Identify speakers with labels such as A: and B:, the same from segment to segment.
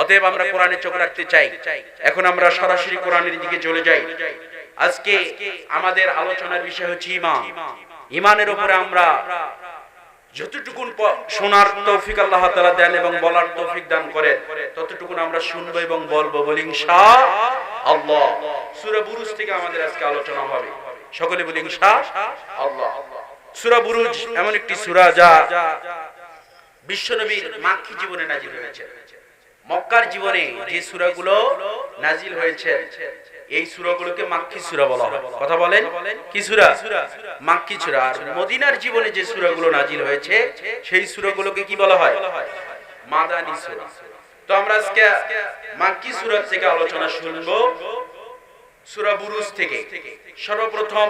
A: অতএব আমরা কোরআনে চোখ রাখতে চাই। এখন আমরা সরাসরি কোরআনের দিকে চলে যাই। আজকে আমাদের আলোচনার বিষয় হচ্ছে ইমান ইমানের উপরে আমরা যতটুকুন শোনার তৌফিক আল্লাহ দেন এবং বলার তৌফিক দান করেন, ততটুকুন আমরা শুনব এবং বলব বুরুজ থেকে আমাদের আজকে আলোচনা হবে। সকলে বলি ইনশাআল্লাহ। সূরা বুরুজ এমন একটি সূরা যা বিশ্বনবীর মাক্কি জীবনে নাজিল হয়েছে। মক্কার জীবনে যে সূরাগুলো নাজিল হয়েছে, এই সূরাগুলোকে মাক্কি সূরা বলা হয়। কথা বলেন? কি সূরা? মাক্কি সূরা। আর মদিনার জীবনে যে সূরাগুলো নাজিল হয়েছে, সেই সূরাগুলোকে কি বলা হয়? মাদানী সূরা। তো আমরা আজকে মাক্কি সূরা থেকে আলোচনা শুনব সূরা বুরুজ থেকে। সর্বপ্রথম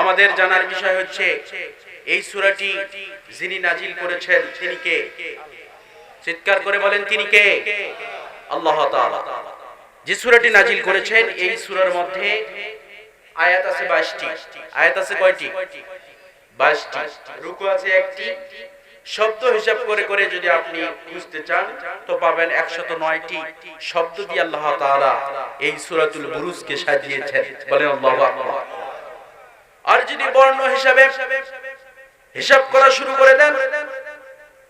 A: আমাদের জানার বিষয় হচ্ছে, এই সূরাটি যিনি নাজিল করেছেন, তিনি কে? চিৎকার করে বলেন, তিনি কে? আল্লাহ যে সূরাটি নাজিল করেছেন, এই সূরার মধ্যে আয়াত আছে 22টি আয়াত আছে কয়টি? 22টি রুকু আছে একটি। শব্দ হিসাব করে করে যদি আপনি বুঝতে চান, তো পাবেন 109টি শব্দ দিয়ে আল্লাহ তাআলা এই সূরাতুল বুরুজকে সাজিয়েছেন। বলেন, আল্লাহু আর যদি বর্ণ হিসাবে হিসাব করা শুরু করে দেন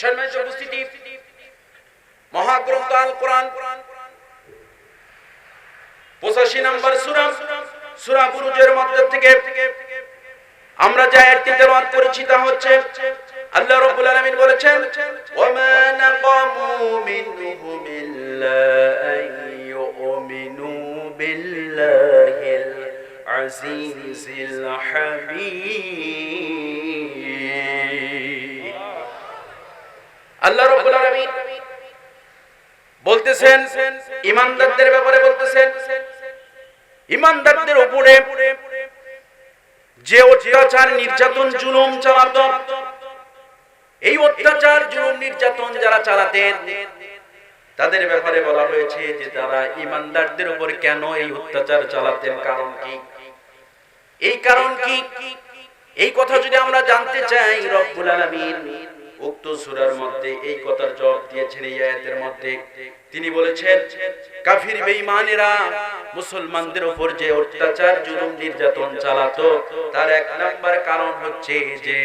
A: সম্মানিত উপস্থিতি, মহাগ্রন্থ আল কোরআন 85 নম্বর সূরা সূরা বুরুজের মধ্যে থেকে আমরা যে আয়াতটি হচ্ছে, আল্লাহ রাব্বুল আলামিন বলেছেন ওয়ামা নাকামু আজিজিল আল্লাহ রাব্বুল আলামিন বলতেছেন, ইমানদারদের ব্যাপারে বলতেছেন, ইমানদারদের উপরে যে অত্যাচার, নির্যাতন, জুলুম চালাত, এই অত্যাচার, জুলুম, নির্যাতন যারা চালাতেন, তাদের ব্যাপারে বলা হয়েছে যে তারা ইমানদারদের উপর কেন এই অত্যাচার চালাতেন, কারণ কি? এই কারণ কি? এই কথা যদি আমরা জানতে চাই, রব্বুল আলামিন উক্ত সূরার মধ্যে এই কথার জবাব দিয়েছেন এই আয়াতের মধ্যে। তিনি বলেছেন, কাফির বেঈমানেরা মুসলমানদের উপর যে অত্যাচার, জুলুম, নির্যাতন চালাতো, তার এক নাম্বার কারণ হচ্ছে যে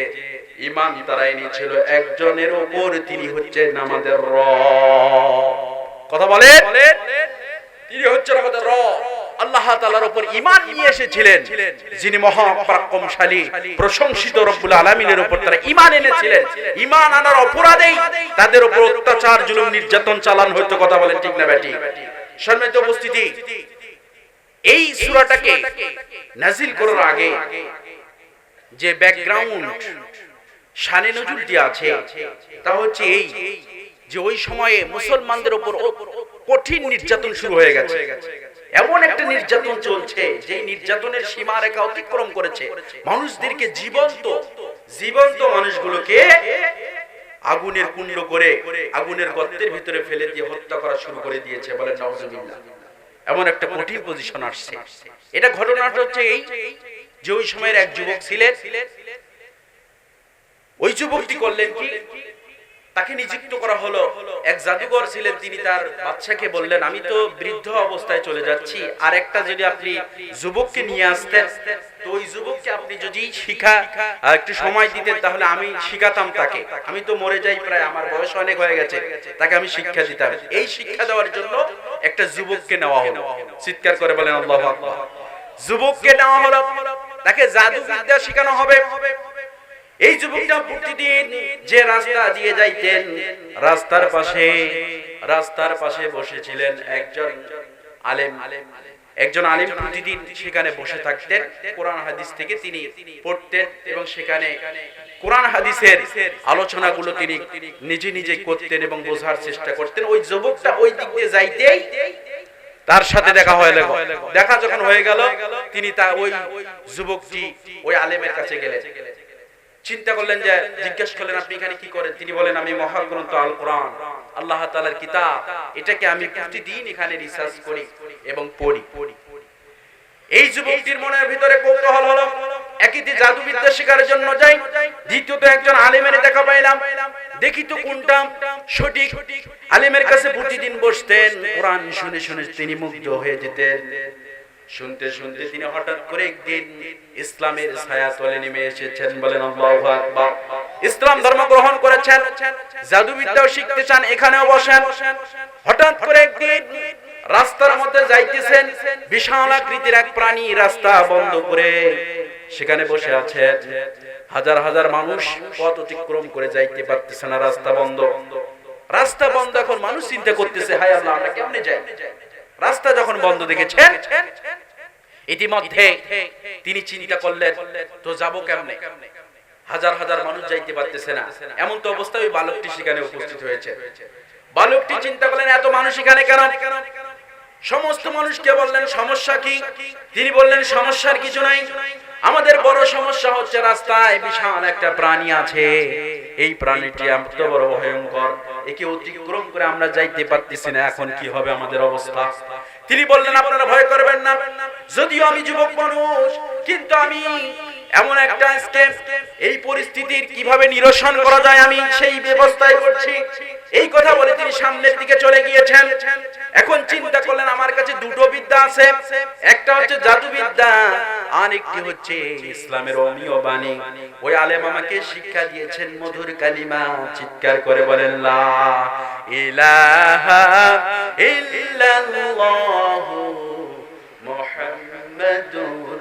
A: ঈমান তারা এনেছিল একজনের উপর তিনি হচ্ছেন আমাদের রব। কথা বলে তিনি হচ্ছেন আমাদের রব। আল্লাহ তাআলার উপর ঈমান নিয়ে এসেছিলেন, যিনি মহা পরাক্রমশালী প্রশংসিত রব্বুল আলামিনের উপর তারা ঈমান এনেছিলেন। ঈমান আনার অপরাধেই তাদের উপর অত্যাচার, জুলুম, নির্যাতন, চালানো হতো কথা বলেন ঠিক না বেটি সম্মানিত উপস্থিতি, এই সূরাটাকে নাজিল করার আগে যে ব্যাকগ্রাউন্ড শানে নজরুলটি আছে, তা হচ্ছে এই যে ওই সময়ে মুসলমানদের উপর কঠিন নির্যাতন শুরু হয়ে গেছে। এমন একটা নির্যাতন চলছে যে নির্যাতনের সীমা রেখা অতিক্রম করেছে। মানুষদেরকে জীবন্ত জীবন্ত মানুষগুলোকে আগুনের কুণ্ড করে, আগুনের গর্তের ভিতরে ফেলে দিয়ে হত্যা করা শুরু করে দিয়েছে বলে নওয়াজুবিল্লাহ এমন একটা কঠিন পজিশন আসছে। এটা ঘটনাটা হচ্ছে এই যে ওই সময়ের এক যুবক ছিলেন। ওই যুবকটি করলেন কি? তাকে নিযুক্ত করা হলো। এক জাদুঘর ছিলেন তিনি তার বাচ্চাকে বললেন, আমি তো বৃদ্ধ অবস্থায় চলে যাচ্ছি। আর একটা যদি আপনি যুবককে নিয়ে আসতেন, তো ওই যুবককে আপনি যদি শিখা একটু সময় দিতেন, তাহলে আমি শিখাতাম তাকে। আমি তো মরে যাই প্রায়, আমার বয়স অনেক হয়ে গেছে, তাকে আমি শিক্ষা দিতাম। এই শিক্ষা দেওয়ার জন্য একটা যুবককে নেওয়া হলো। চিৎকার করে বলেন, আল্লাহু যুবককে নেওয়া হলো। তাকে জাদু বিদ্যা শেখানো হবে। এই যুবকটা প্রতিদিন যে রাস্তা দিয়ে যাইতেন, রাস্তার পাশে রাস্তার পাশে বসেছিলেন একজন আলেম। একজন আলিম প্রতিদিন সেখানে বসে থাকতেন, কোরআন হাদিস থেকে তিনি পড়তেন এবং সেখানে কোরআন হাদিসের আলোচনাগুলো তিনি নিজে নিজে করতেন এবং বোঝার চেষ্টা করতেন। ওই যুবকটা ওই দিক দিয়ে যাইতেই তার সাথে দেখা হয়ে গেল। দেখা যখন হয়ে গেল, তিনি তা ওই যুবকটি ওই আলেমের কাছে গেলেন। চিন্তা করলেন যে জিজ্ঞেস করলেন, আপনি এখানে কি করেন? তিনি বলেন, আমি মহাগ্রন্থ আল কোরআন, আল্লাহ তাআলার কিতাব। এটাকে আমি প্রতিদিন এখানে রিসার্চ করি এবং পড়ি। এই যুবকটির মনের ভিতরে কৌতূহল হলো। একই যে জাদুবিদ্যা শেখার জন্য যাই, দ্বিতীয়ত একজন আলেমের দেখা পাইলাম। দেখি তো কোনটা সঠিক। আলেমের কাছে প্রতিদিন বসতেন, কোরআন শুনে শুনে তিনি মুগ্ধ হয়ে যেতেন। শুনতে শুনতে তিনি হঠাৎ করে একদিন ইসলামের ছায়া তলে নেমে এসেছেন বলেন, আল্লাহু আকবার। ইসলাম ধর্ম গ্রহণ করেছেন, জাদুবিদ্যাও শিখতে চান, এখানেও বসেন। হঠাৎ করে একদিন রাস্তার মধ্যে যাইতেছেন, বিশাল আকৃতির এক প্রাণী রাস্তা বন্ধ করে সেখানে বসে আছে। হাজার হাজার মানুষ পথ অতিক্রম করে যাইতে পারতেছে না, রাস্তা বন্ধ। রাস্তা বন্ধ এখন মানুষ চিন্তা করতেছে, হায় আল্লাহ, আমরা কেমনে যাই? রাস্তা যখন বন্ধ দেখেছেন ইতিমধ্যে তিনি চিন্তা করলেন, তো যাব কেমনে? হাজার হাজার মানুষ যাইতে পারতেছে না। এমন তো অবস্থায় ওই বালকটি সেখানে উপস্থিত হয়েছে। বালকটি চিন্তা করলেন, এত মানুষ এখানে কেন? সমস্ত মানুষকে বললেন, সমস্যা কি? তিনি বললেন, সমস্যার কিছু নাই। আমাদের বড় সমস্যা হচ্ছে রাস্তায় বিশাল একটা প্রাণী আছে। এই প্রাণীটি এত বড় ভয়ঙ্কর, একে অতিক্রম করে আমরা যাইতে পারতেছি না, এখন কি হবে আমাদের অবস্থা? তিনি বললেন, আপনারা ভয় করবেন না, যদিও আমি যুবক মানুষ, কিন্তু আমি এমন একটা স্টেপ, এই পরিস্থিতির কীভাবে নিরসন করা যায় আমি সেই ব্যবস্থায় করছি। এই কথা বলে তিনি সামনের দিকে চলে গিয়েছেন। এখন চিন্তা করলেন, আমার কাছে দুটো বিদ্যা আছে, একটা হচ্ছে জাদু বিদ্যা আর একটি হচ্ছে ইসলামের অমীয় বাণী। ওই আলেম আমাকে শিক্ষা দিয়েছেন মধুর কালিমা, চিৎকার করে বলেন, লা ইলাহা ইল্লাল্লাহু মুহাম্মাদুর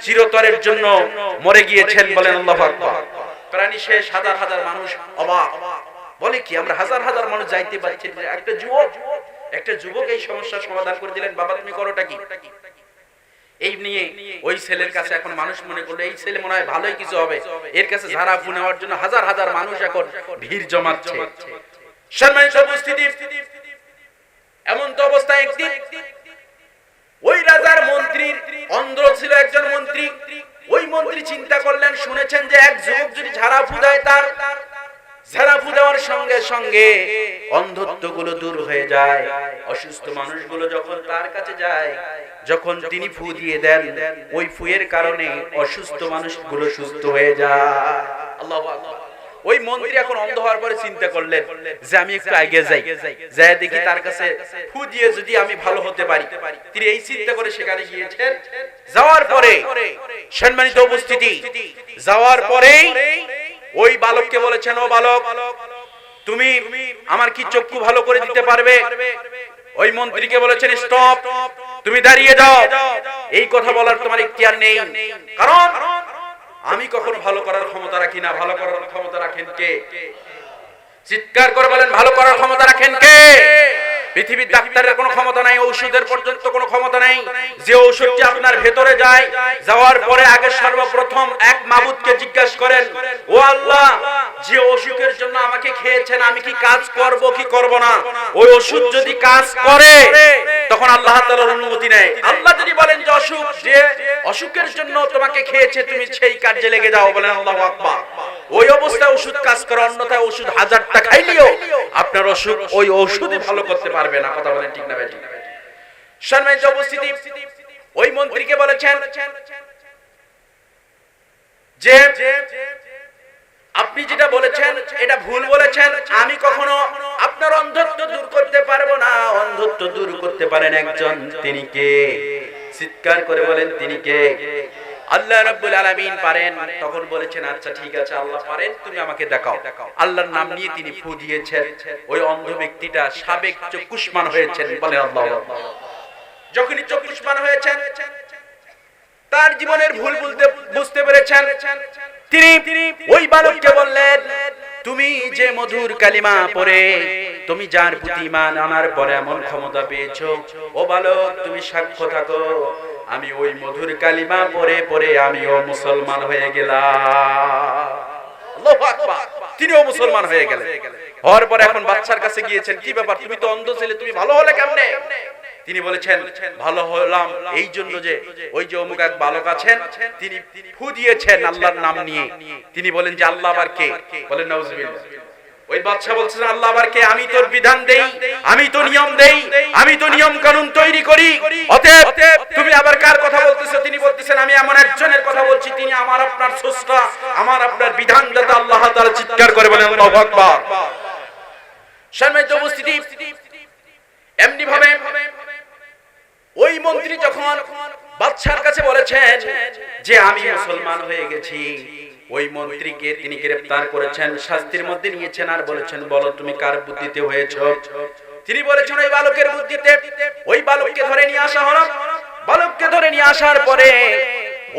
A: চিরতরের জন্য মরে গিয়েছেন প্রাণী শেষ অবাক। বলে কি, আমরা হাজার হাজার মানুষ যাইতে একটা যুবক একটা যুবক এই সমস্যার সমাধান করে দিলেন। বাবা, তুমি করোটা কি? এই নিয়ে ওই ছেলের কাছে এখন মানুষ মনে করল, এই ছেলে মনে হয় ভালোই কিছু হবে। এর কাছে ঝাড়া ফু নেওয়ার জন্য হাজার হাজার মানুষ এখন ভিড় জমাচ্ছে। এমন তো অবস্থায় একদিন। ওই রাজার মন্ত্রীর ছিল একজন মন্ত্রী। ওই মন্ত্রী চিন্তা করলেন, শুনেছেন যে এক যুবক যদি ঝাড়া ফু দেয় তার, ঝাড়া ফু দেওয়ার সঙ্গে সঙ্গে অন্ধত্বগুলো দূর হয়ে যায়। অসুস্থ মানুষগুলো যখন তার কাছে যায় যখন তিনি ফু দিয়ে দেন, ওই ফুয়ের কারণে অসুস্থ মানুষগুলো সুস্থ হয়ে যায়। ওই মন্ত্রী এখন অন্ধ হওয়ার পরে চিন্তা করলেন যে আমি একটু আগে যাই। যাই দেখি তার কাছে ফু দিয়ে যদি আমি ভালো হতে পারি। তিনি এই চিন্তা করে সেখানে গিয়েছেন। যাওয়ার পরে সম্মানিত উপস্থিতি, যাওয়ার পরেই ওই বালককে বলেছেন, ও বালক, তুমি আমার কি চক্ষু ভালো করে দিতে পারবে? ওই মন্ত্রীকে বলেছেন, স্টপ তুমি দাঁড়িয়ে যাও। এই কথা বলার তোমার ইখতিয়ার নেই। কারণ আমি কখনো ভালো করার ক্ষমতা রাখি না। ভালো করার ক্ষমতা রাখেন কে? চিৎকার করে বলেন, ভালো করার ক্ষমতা রাখেন কে? পৃথিবীর ডাক্তারের কোনো ক্ষমতা নাই, ঔষধের পর্যন্ত কোনো ক্ষমতা নাই। যে ঔষধটি আপনার ভেতরে যায়, যাওয়ার পরে আগে সর্বপ্রথম এক মাবুদকে জিজ্ঞাসা করেন, ও আল্লাহ, যে অসুখের জন্য আমাকে খেয়েছেন, আমি কি কাজ করব, কি করব না? ওই ওষুধ যদি কাজ করে, তখন আল্লাহ তাআলার অনুমতি নেয়। আল্লাহ যদি বলেন যে, অসুখ, যে অসুখের জন্য তোমাকে খেয়েছে, তুমি সেই কাজে লেগে যাও, বলেন আল্লাহু আকবার। ওই অবস্থায় ওষুধ কাজ করে, অন্যথায় ওষুধ হাজারটা খাইলেও আপনার অসুখ ওই ওষুধই ভালো করতে পারবে না, কথা বলেন ঠিক না বেঠিক সম্মানিত উপস্থিতি, ওই মন্ত্রীকে বলেছেন যে, আপনি যেটা বলেছেন, এটা ভুল বলেছেন, আমি কখনো আপনার অন্ধত্ব দূর করতে পারব না। অন্ধত্ব দূর করতে পারেন একজন, তিনি কে? চিৎকার করে বলেন, তিনি কে? আল্লাহ রাব্বুল আলামিন পারেন। তখন বলেছেন আচ্ছা ঠিক আছে, আল্লাহ পারেন, তুমি আমাকে দেখাও। আল্লাহর নাম নিয়ে তিনি ফু দিয়েছেন। ওই অন্ধ ব্যক্তিটা সাবেক চক্ষুষ্মান হয়েছেন বলে আল্লাহ। যখনই চক্ষুষ্মান হয়েছেন, তার জীবনের ভুল বুঝতে বুঝতে পেরেছেন। তিনি ওই বালককে বললেন, তুমি যে মধুর কালিমা পড়ে তুমি যার প্রতি ইমান আনার পরে এমন ক্ষমতা পেয়েছ? ও বালক, তুমি সাক্ষ্য থাকো। আমি ওই মধুর কালিমা পড়ে পড়ে আমিও মুসলমান হয়ে গেলাম। তিনিও মুসলমান হয়ে গেলেন। হওয়ার পরে এখন বাচ্চার কাছে গিয়েছেন। কি ব্যাপার? তুমি তো অন্ধ ছেলে, তুমি ভালো হলে কেমনে? তিনি বলেছেন, ভালো হলাম এই জন্য যে ওই যে অমুক এক বালক আছেন, তিনি ফু দিয়েছেন আল্লাহর নাম নিয়ে। তিনি বলেন, যে আল্লাহ আবার কে? বলেন, নাউজুবিল্লাহ। ওই বাদশা বলছেন আল্লাহ আবার কে? আমি তোর বিধান দেই, আমি তো নিয়ম দেই, আমি তো নিয়ম কানুন তৈরি করি। অতএব তুমি আবার কার কথা বলতেছো? তিনি বলতেছেন, আমি এমন একজনের কথা বলছি, তিনি আমার আপনার স্রষ্টা, আমার আপনার বিধানদাতা আল্লাহ তাআলা চিৎকার করে বলেন, আল্লাহু আকবার। সম্মানিত উপস্থিতি এমনি ভাবে ওই মন্ত্রী যখন বাদশার কাছে বলেছেন যে, আমি মুসলমান হয়ে গেছি ওই মন্ত্রীকে তিনি গ্রেফতার করেছেন, শাস্তির মধ্যে নিয়েছেন আর বলেছেন, বলো তুমি কার বুদ্ধিতে হয়েছ? তিনি বলেছেন, ওই বালকের বুদ্ধিতে। ওই বালককে ধরে নিয়ে আসা হলো। বালককে ধরে নিয়ে আসার পরে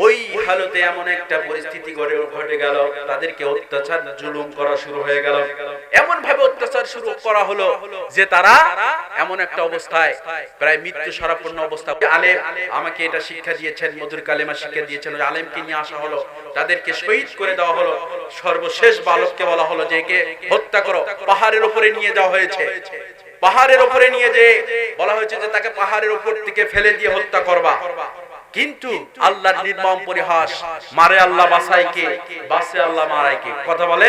A: ওই হালতে এমন একটা পরিস্থিতি গড়ে ঘটে গেল, তাদেরকে অত্যাচার জুলুম করা শুরু হয়ে গেল। এমন ভাবে অত্যাচার শুরু করা হলো যে তারা এমন একটা অবস্থায়, প্রায় মৃত্যু সরাপন্ন অবস্থা আলেম আমাকে এটা শিক্ষা দিয়েছেন, মধুর কালেমা শিক্ষা দিয়েছেন আলেমকে নিয়ে আসা হলো, তাদেরকে শহীদ করে দেওয়া হলো। সর্বশেষ বালককে বলা হলো যে একে হত্যা করো, পাহাড়ের উপরে নিয়ে যাওয়া হয়েছে। পাহাড়ের উপরে নিয়ে যে বলা হয়েছে যে তাকে পাহাড়ের উপর থেকে ফেলে দিয়ে হত্যা করবা। কিন্তু আল্লাহর নির্মম পরিহাস, মারে আল্লাহ বাসাইকে বাসে আল্লাহ মারাইকে। কথা বলে?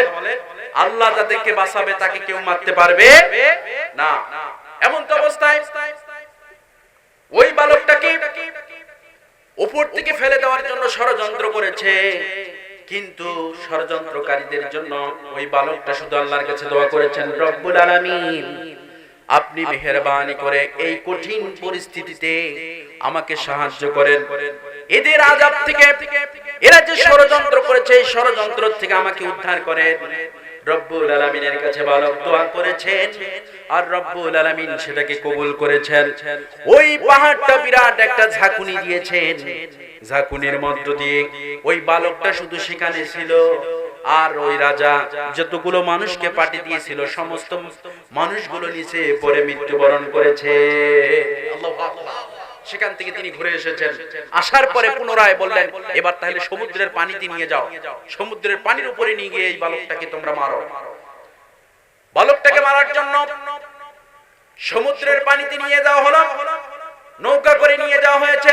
A: আল্লাহ যাদেরকে বাঁচাবে, তাকে কেউ মারতে পারবে না। এমন তো অবস্থায় ওই বালকটাকে উপর থেকে ফেলে দেওয়ার জন্য ষড়যন্ত্র করেছে। কিন্তু ষড়যন্ত্রকারীদের জন্য ওই বালকটা শুধু আল্লাহর কাছে দোয়া করেছেন, রব্বুল আলামিন, আপনি মেহেরবানি করে এই কঠিন পরিস্থিতিতে আমাকে সাহায্য করেন। এদের আজাব থেকে এরা যে ষড়যন্ত্র করেছে এই ষড়যন্ত্র থেকে আমাকে উদ্ধার করেন। রব্বুল আলামিনের কাছে বালক দোয়া করেছেন আর রব্বুল আলামিন সেটাকে কবুল করেছেন। ওই পাহাড়টা বিরাট একটা ঝাঁকুনি দিয়েছেন। ঝাঁকুনির মধ্য দিয়ে ওই বালকটা শুধু সেখানে ছিল আর ওই রাজা যতগুলো মানুষকে পাঠিয়ে দিয়েছিল সমস্ত মানুষগুলো নিচে পরে মৃত্যুবরণ করেছে। আল্লাহু। সেখান থেকে তিনি ঘুরে এসেছেন। আসার পরে পুনরায় বললেন, এবার তাহলে সমুদ্রের পানিতে নিয়ে যাও। সমুদ্রের পানির উপরে নিয়ে গিয়ে এই বালকটাকে তোমরা মারো। বালকটাকে মারার জন্য সমুদ্রের পানিতে নিয়ে যাওয়া হলো। নৌকা করে নিয়ে যাওয়া হয়েছে।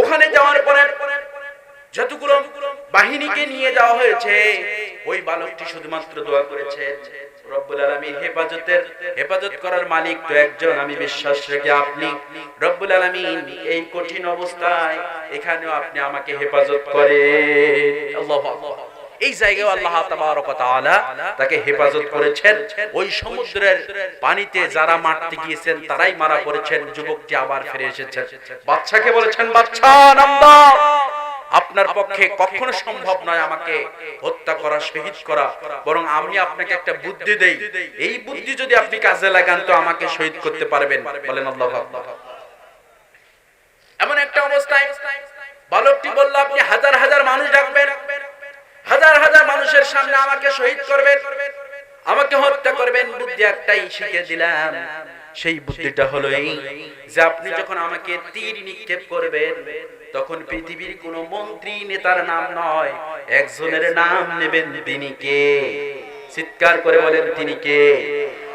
A: ওখানে যাওয়ার পরে যতগুলো বাহিনীকে নিয়ে যাওয়া হয়েছে, ওই বালকটি শুধুমাত্র দোয়া করেছে তাকে হেফাজত করেছেন। ওই সমুদ্রের পানিতে যারা মারতে গিয়েছেন, তারাই মারা পড়েছেন। যুবকটি আবার ফিরে এসেছেন বাচ্চাকে বলেছেন বাচ্চা আপনার পক্ষে কখনো সম্ভব নয় আমাকে হত্যা করা শহীদ করা। বরং আমি আপনাকে একটা বুদ্ধি দেই। এই বুদ্ধি যদি আপনি কাজে লাগান তো আমাকে শহীদ করতে পারবেন। বলেন আল্লাহ এমন একটা অবস্থায় বালকটি বলল আপনি হাজার হাজার মানুষ ডাকবেন। হাজার হাজার মানুষের সামনে আমাকে শহীদ করবেন। আমাকে হত্যা করবেন। বুদ্ধি একটাই শিখে দিলাম। সেই বুদ্ধিটা হলো এই যে আপনি যখন আমাকে তীর নিক্ষেপ করবেন তখন পৃথিবীর কোন মন্ত্রী নেতার নাম নয় একজনের নাম নেবেন তিনি কে? চিৎকার করে বলেন তিনি কে?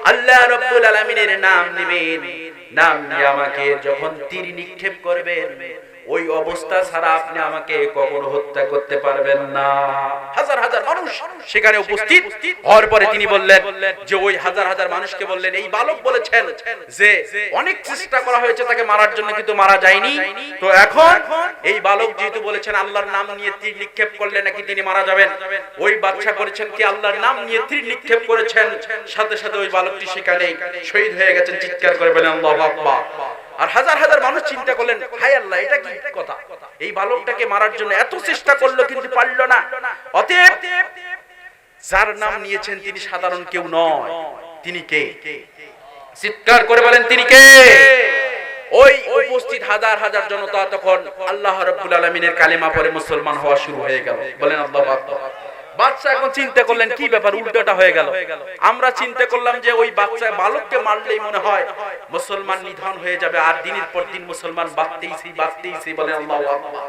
A: আল্লাহ রব্বুল আলামিনের নাম নেবেন। নাম নিয়ে আমাকে যখন তীর নিক্ষেপ করবেন ওই অবস্থা ছাড়া আপনি আমাকে কখনো হত্যা করতে পারবেন না। হাজার হাজার মানুষ সেখানে উপস্থিত। হওয়ার পরে তিনি বললেন যে ওই হাজার হাজার মানুষকে বললেন, এই বালক বলেছেন যে অনেক চেষ্টা করা হয়েছে, তাকে মারার জন্য কিন্তু মারা যায়নি। তো এখন এই বালক যেহেতু বলেছেন আল্লাহর নাম নিয়ে তীর নিক্ষেপ করলে নাকি তিনি মারা যাবেন। ওই বাচ্চা করেছেন কি আল্লাহর নাম নিয়ে তীর নিক্ষেপ করেছেন? সাথে সাথে ওই বালকটি সেখানে শহীদ হয়ে গেছেন। চিৎকার করে বলেন, আল্লাহু আকবার। আর হাজার হাজার মানুষ চিন্তা করলেন, হায় আল্লাহ, এটা কি কথা? এই বালকটাকে মারার জন্য এত চেষ্টা করল কিন্তু পারল না। অতএব যার নাম নিয়েছেন তিনি সাধারণ কেউ নয়, তিনি কে? চিৎকার করে বলেন, তিনি কে? ওই উপস্থিত হাজার হাজার জনতা তখন আল্লাহ রাব্বুল আলামিনের কালেমা পড়ে মুসলমান হওয়া শুরু হয়ে গেল। বলেন, আল্লাহু বাচ্চা এখন চিন্তা করলেন কি ব্যাপার, উল্টোটা হয়ে গেল। আমরা চিন্তা করলাম যে ওই বাচ্চা বালককে মারলেই মনে হয় মুসলমান নিধন হয়ে যাবে, আর দিনের পর দিন মুসলমান বাঁচতেই সেই বাঁচতেই সেই বলে আল্লাহ আকবার।